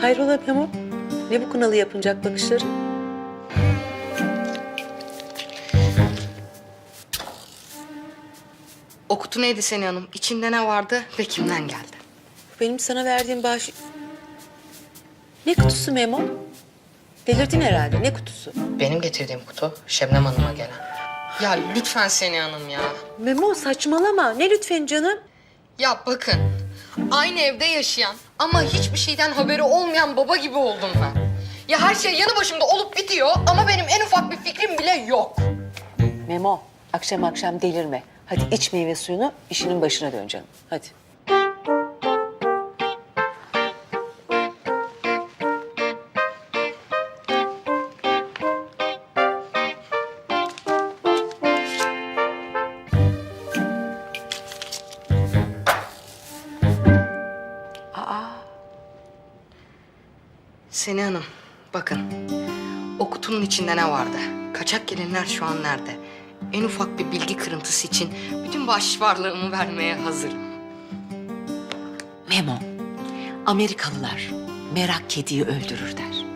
Hayrola Memo? Ne bu kınalı yapınacak bakışları? O kutu neydi Seni Hanım? İçinde ne vardı ve kimden geldi? Benim sana verdiğim bağış... Ne kutusu Memo? Delirdin herhalde. Ne kutusu? Benim getirdiğim kutu Şebnem Hanım'a gelen. Ya lütfen Seni Hanım ya. Memo saçmalama. Ne lütfen canım? Ya bakın, aynı evde yaşayan ama hiçbir şeyden haberi olmayan baba gibi oldum ben. Ya her şey yanı başımda olup bitiyor ama benim en ufak bir fikrim bile yok. Memo akşam akşam delirme. Hadi iç meyve suyunu işinin başına dön canım. Hadi. Seni Hanım, bakın. O kutunun içinde ne vardı? Kaçak gelinler şu an nerede? En ufak bir bilgi kırıntısı için bütün bahşiş varlığımı vermeye hazırım. Memo, Amerikalılar merak kediyi öldürür der.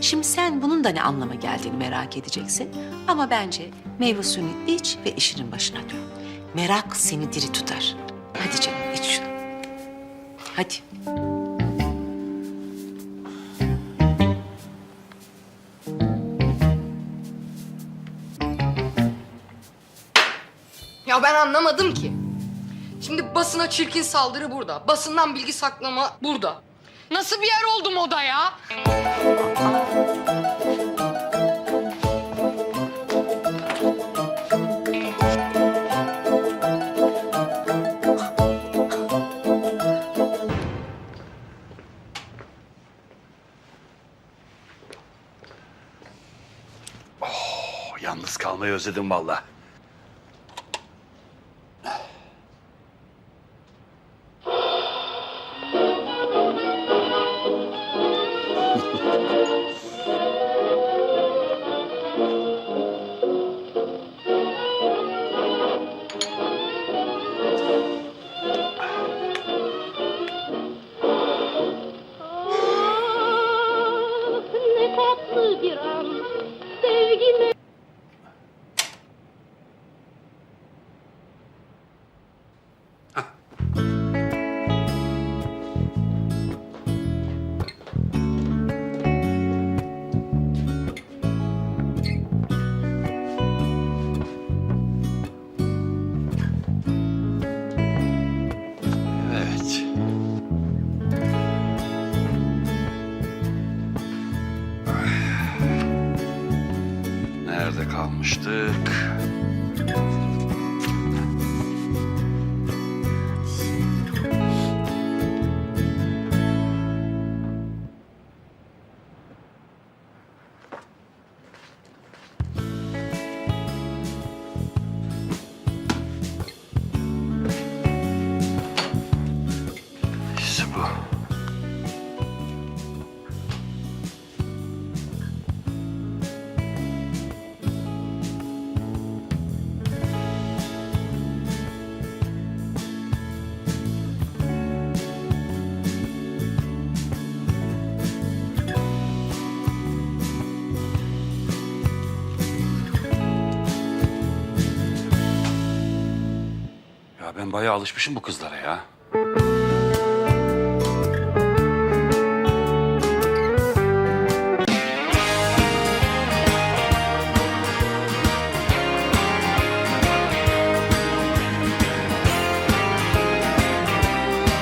Şimdi sen bunun da ne anlama geldiğini merak edeceksin. Ama bence meyve suyunu iç ve işinin başına dön. Merak seni diri tutar. Hadi canım iç şunu. Hadi. Ya ben anlamadım ki. Şimdi basına çirkin saldırı burada. Basından bilgi saklama burada. Nasıl bir yer oldu moda ya? Oh, yalnız kalmayı özledim valla. kiram Nerede kalmıştık? Bayağı alışmışım bu kızlara ya.